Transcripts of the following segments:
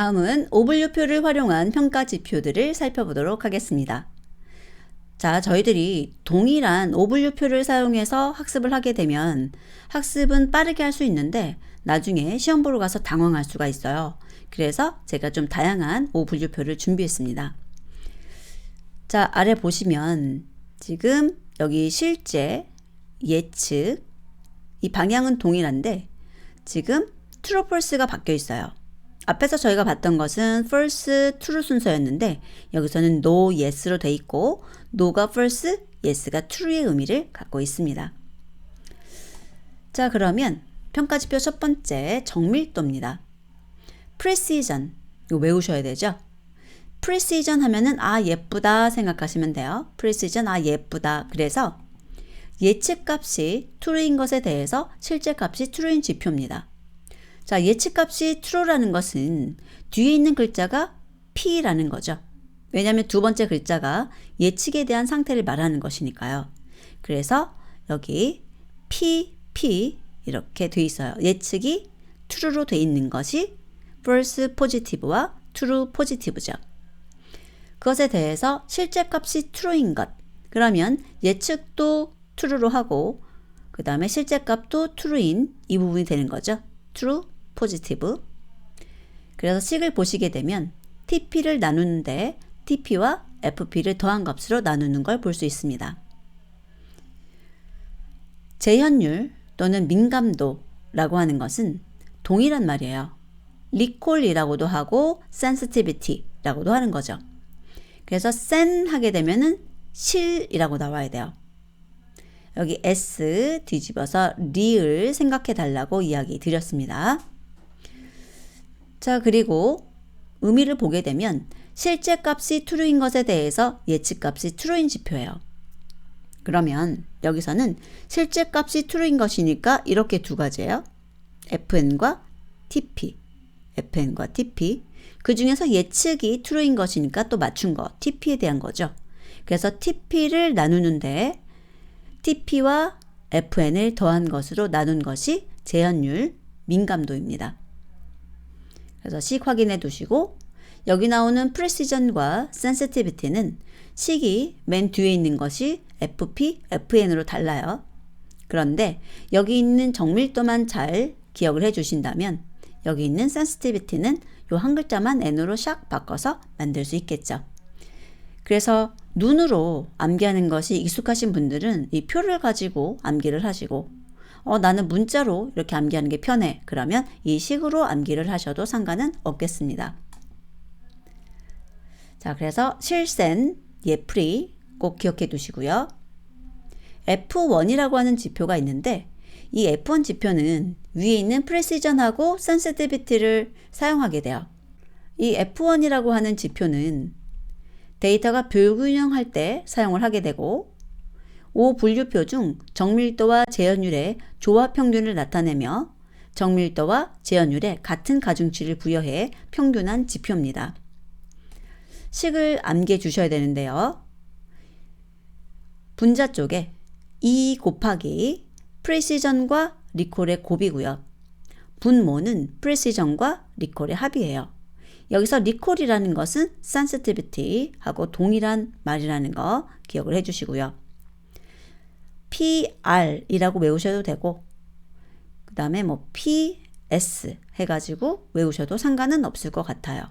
다음은 오분류표를 활용한 평가 지표들을 살펴보도록 하겠습니다. 자, 저희들이 동일한 오분류표를 사용해서 학습을 하게 되면 학습은 빠르게 할 수 있는데 나중에 시험 보러 가서 당황할 수가 있어요. 그래서 제가 좀 다양한 오분류표를 준비했습니다. 자, 아래 보시면 지금 여기 실제, 예측, 이 방향은 동일한데 지금 true, false가 바뀌어 있어요. 앞에서 저희가 봤던 것은 false, true 순서였는데 여기서는 no, yes로 돼 있고 no가 false, yes가 true의 의미를 갖고 있습니다. 자 그러면 평가지표 첫 번째 정밀도입니다. precision 이거 외우셔야 되죠. precision 하면은 아 예쁘다 생각하시면 돼요. precision 아 예쁘다. 그래서 예측값이 true인 것에 대해서 실제 값이 true인 지표입니다. 자, 예측값이 true라는 것은 뒤에 있는 글자가 P라는 거죠. 왜냐하면 두 번째 글자가 예측에 대한 상태를 말하는 것이니까요. 그래서 여기 P, P 이렇게 돼 있어요. 예측이 true로 돼 있는 것이 false positive와 true positive죠. 그것에 대해서 실제 값이 true인 것. 그러면 예측도 true로 하고 그 다음에 실제 값도 true인 이 부분이 되는 거죠. true, positive. 그래서 식을 보시게 되면 TP를 나누는데 TP와 FP를 더한 값으로 나누는 걸 볼 수 있습니다. 재현율 또는 민감도라고 하는 것은 동일한 말이에요. 리콜이라고도 하고 sensitivity라고도 하는 거죠. 그래서 sen 하게 되면은 실이라고 나와야 돼요. 여기 S 뒤집어서 리을 생각해 달라고 이야기 드렸습니다. 자, 그리고 의미를 보게 되면 실제 값이 true인 것에 대해서 예측 값이 true인 지표예요. 그러면 여기서는 실제 값이 true인 것이니까 이렇게 두 가지예요. fn과 tp. fn과 tp. 그 중에서 예측이 true인 것이니까 또 맞춘 거, TP에 대한 거죠. 그래서 TP를 나누는데 TP와 FN을 더한 것으로 나눈 것이 재현율 민감도입니다. 그래서 식 확인해 두시고 여기 나오는 precision과 sensitivity는 식이 맨 뒤에 있는 것이 FP, FN으로 달라요. 그런데 여기 있는 정밀도만 잘 기억을 해 주신다면 여기 있는 sensitivity는 요 한 글자만 N으로 샥 바꿔서 만들 수 있겠죠. 그래서 눈으로 암기하는 것이 익숙하신 분들은 이 표를 가지고 암기를 하시고 어, 나는 문자로 이렇게 암기하는 게 편해. 그러면 이 식으로 암기를 하셔도 상관은 없겠습니다. 자, 그래서 실센, 예프리 꼭 기억해 두시고요. F1이라고 하는 지표가 있는데 이 F1 지표는 위에 있는 프레시전하고 센시티비티를 사용하게 돼요. 이 F1이라고 하는 지표는 데이터가 불균형할 때 사용을 하게 되고 5분류표 중 정밀도와 재현율의 조합 평균을 나타내며 정밀도와 재현율에 같은 가중치를 부여해 평균한 지표입니다. 식을 암기해 주셔야 되는데요. 분자 쪽에 2 곱하기 프레시전과 리콜의 곱이고요. 분모는 프레시전과 리콜의 합이에요. 여기서 리콜이라는 것은 sensitivity하고 동일한 말이라는 거 기억을 해주시고요. PR이라고 외우셔도 되고 그 다음에 뭐 PS 해가지고 외우셔도 상관은 없을 것 같아요.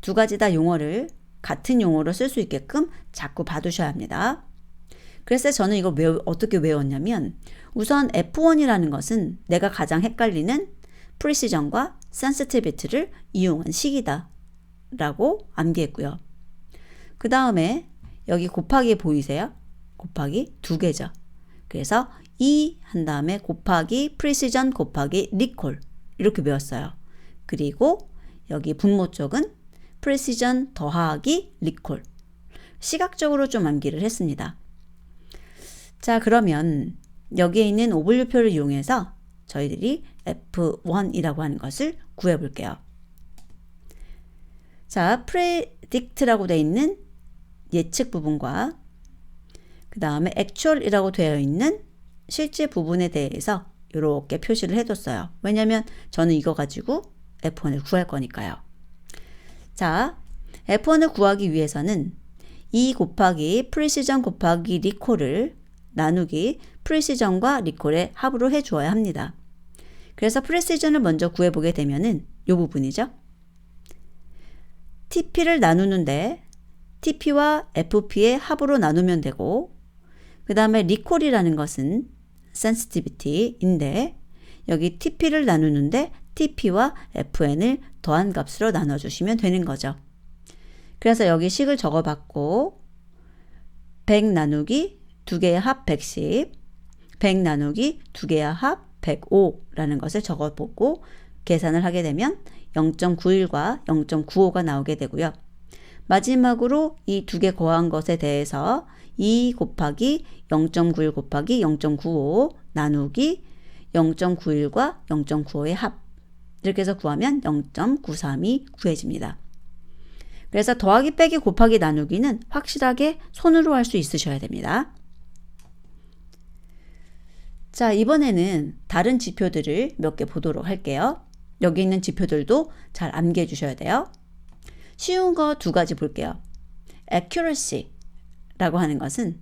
두 가지 다 용어를 같은 용어로 쓸 수 있게끔 자꾸 봐두셔야 합니다. 그래서 저는 이걸 외, 어떻게 외웠냐면 우선 F1이라는 것은 내가 가장 헷갈리는 프리시전과 sensitivity를 이용한 식이다 라고 암기했고요. 그 다음에 여기 곱하기 보이세요? 곱하기 두 개죠. 그래서 E 한 다음에 곱하기 프리시전 곱하기 리콜 이렇게 배웠어요. 그리고 여기 분모 쪽은 프리시전 더하기 리콜 시각적으로 좀 암기를 했습니다. 자 그러면 여기에 있는 오분류표를 이용해서 저희들이 F1이라고 하는 것을 구해 볼게요. 자, predict라고 되어 있는 예측 부분과 그 다음에 actual이라고 되어 있는 실제 부분에 대해서 이렇게 표시를 해뒀어요. 왜냐면 저는 이거 가지고 F1을 구할 거니까요. 자, F1을 구하기 위해서는 2 곱하기 프리시전 곱하기 리콜을 나누기 프리시전과 리콜의 합으로 해주어야 합니다. 그래서 프리시전을 먼저 구해보게 되면은 이 부분이죠. TP를 나누는데 TP와 FP의 합으로 나누면 되고 그 다음에 리콜이라는 것은 sensitivity인데 여기 TP를 나누는데 TP와 FN을 더한 값으로 나눠주시면 되는 거죠. 그래서 여기 식을 적어봤고 100 나누기 두 개의 합 110, 100 나누기 두 개의 합 105라는 것을 적어보고 계산을 하게 되면 0.91과 0.95가 나오게 되고요. 마지막으로 이 두 개 거한 것에 대해서 2 곱하기 0.91 곱하기 0.95 나누기 0.91과 0.95의 합 이렇게 해서 구하면 0.932 구해집니다. 그래서 더하기 빼기 곱하기 나누기는 확실하게 손으로 할 수 있으셔야 됩니다. 자, 이번에는 다른 지표들을 몇 개 보도록 할게요. 여기 있는 지표들도 잘 암기해 주셔야 돼요. 쉬운 거 두 가지 볼게요. accuracy라고 하는 것은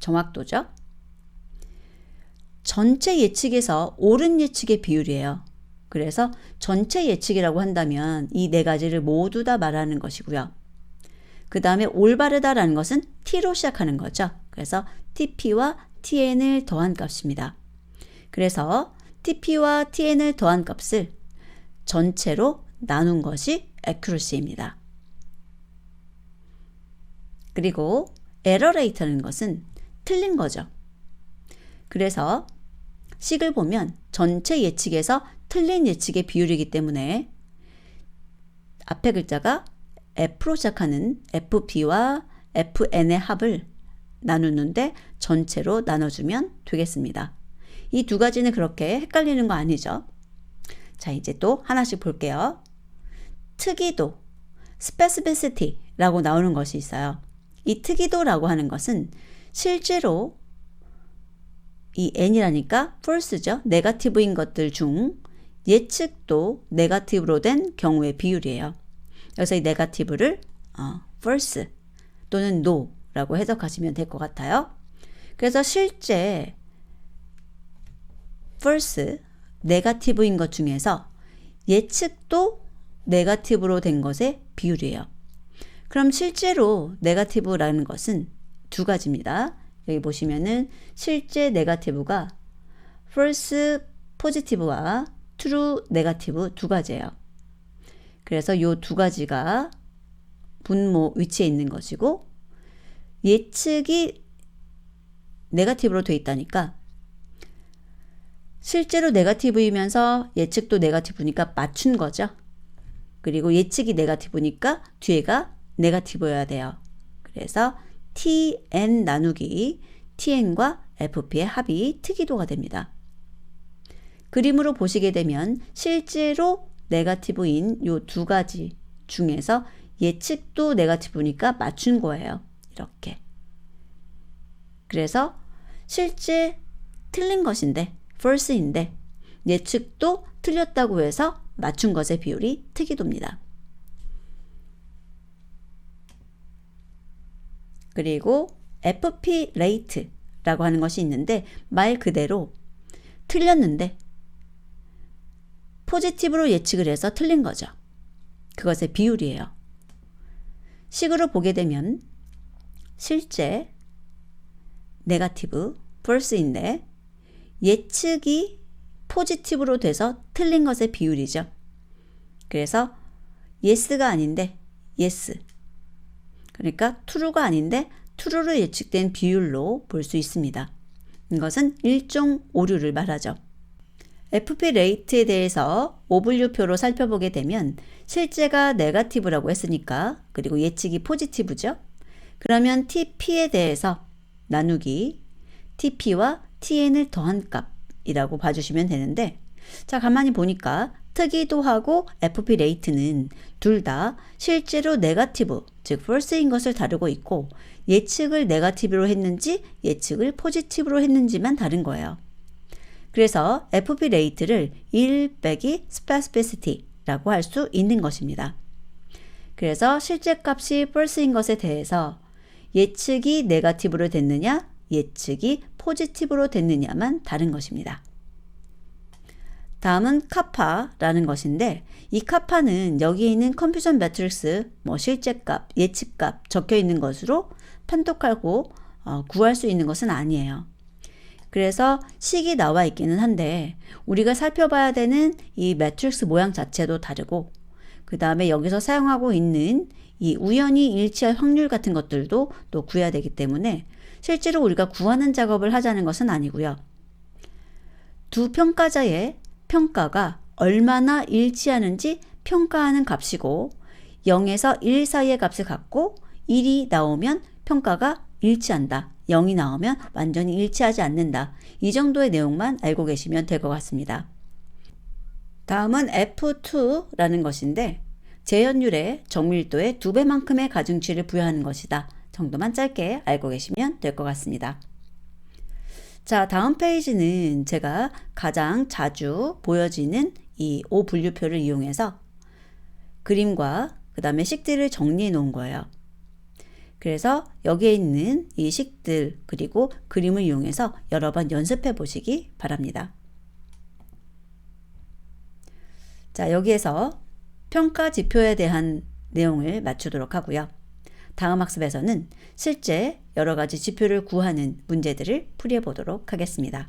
정확도죠. 전체 예측에서 옳은 예측의 비율이에요. 그래서 전체 예측이라고 한다면 이 네 가지를 모두 다 말하는 것이고요. 그 다음에 올바르다라는 것은 t로 시작하는 거죠. 그래서 TP와 TN을 더한 값입니다. 그래서 TP와 TN을 더한 값을 전체로 나눈 것이 accuracy입니다. 그리고 error rate라는 것은 틀린 거죠. 그래서 식을 보면 전체 예측에서 틀린 예측의 비율이기 때문에 앞에 글자가 F로 시작하는 FP와 FN의 합을 나누는데 전체로 나눠주면 되겠습니다. 이 두 가지는 그렇게 헷갈리는 거 아니죠? 자, 이제 또 하나씩 볼게요. 특이도, specificity라고 나오는 것이 있어요. 이 특이도라고 하는 것은 실제로 이 n이라니까 false죠. 네가티브인 것들 중 예측도 네가티브로 된 경우의 비율이에요. 그래서 이 네가티브를 어, false 또는 no라고 해석하시면 될 것 같아요. 그래서 실제 false 네가티브인 것 중에서 예측도 네가티브로 된 것의 비율이에요. 그럼 실제로 네가티브라는 것은 두 가지입니다. 여기 보시면은 실제 네가티브가 false positive와 true negative 두 가지예요. 그래서 이 두 가지가 분모 위치에 있는 것이고 예측이 네가티브로 돼 있다니까 실제로 네가티브이면서 예측도 네가티브니까 맞춘 거죠. 그리고 예측이 네가티브니까 뒤에가 네가티브여야 돼요. 그래서 tn 나누기 tn과 fp의 합이 특이도가 됩니다. 그림으로 보시게 되면 실제로 네가티브인 요 두 가지 중에서 예측도 네가티브니까 맞춘 거예요. 이렇게. 그래서 실제 틀린 것인데 false인데 예측도 틀렸다고 해서 맞춘 것의 비율이 특이도입니다. 그리고 FP rate라고 하는 것이 있는데 말 그대로 틀렸는데 포지티브로 예측을 해서 틀린 거죠. 그것의 비율이에요. 식으로 보게 되면 실제 네가티브, false인데 예측이 포지티브로 돼서 틀린 것의 비율이죠. 그래서 yes가 아닌데 yes. 그러니까 true가 아닌데 true로 예측된 비율로 볼 수 있습니다. 이것은 일종 오류를 말하죠. FP 레이트에 대해서 오분류표로 살펴보게 되면 실제가 네가티브라고 했으니까 그리고 예측이 포지티브죠. 그러면 TP에 대해서 나누기 TP와 TN을 더한 값 이라고 봐주시면 되는데 자 가만히 보니까 특이도하고 FP 레이트는 둘 다 실제로 네가티브 즉 false인 것을 다루고 있고 예측을 네가티브로 했는지 예측을 포지티브로 했는지만 다른 거예요. 그래서 FP 레이트를 1 빼기 specificity라고 할 수 있는 것입니다. 그래서 실제 값이 false인 것에 대해서 예측이 네가티브로 됐느냐, 예측이 포지티브로 됐느냐만 다른 것입니다. 다음은 카파라는 것인데 이 카파는 여기 있는 컴퓨전 매트릭스 뭐 실제값, 예측값 적혀 있는 것으로 판독하고 어, 구할 수 있는 것은 아니에요. 그래서 식이 나와 있기는 한데 우리가 살펴봐야 되는 이 매트릭스 모양 자체도 다르고 그 다음에 여기서 사용하고 있는 이 우연히 일치할 확률 같은 것들도 또 구해야 되기 때문에 실제로 우리가 구하는 작업을 하자는 것은 아니고요. 두 평가자의 평가가 얼마나 일치하는지 평가하는 값이고 0에서 1 사이의 값을 갖고 1이 나오면 평가가 일치한다. 0이 나오면 완전히 일치하지 않는다. 이 정도의 내용만 알고 계시면 될 것 같습니다. 다음은 F2라는 것인데 재현율의 정밀도의 두 배만큼의 가중치를 부여하는 것이다. 정도만 짧게 알고 계시면 될 것 같습니다. 자, 다음 페이지는 제가 가장 자주 보여지는 이 O 분류표를 이용해서 그림과 그 다음에 식들을 정리해 놓은 거예요. 그래서 여기에 있는 이 식들 그리고 그림을 이용해서 여러 번 연습해 보시기 바랍니다. 자, 여기에서 평가 지표에 대한 내용을 맞추도록 하고요. 다음 학습에서는 실제 여러 가지 지표를 구하는 문제들을 풀이해 보도록 하겠습니다.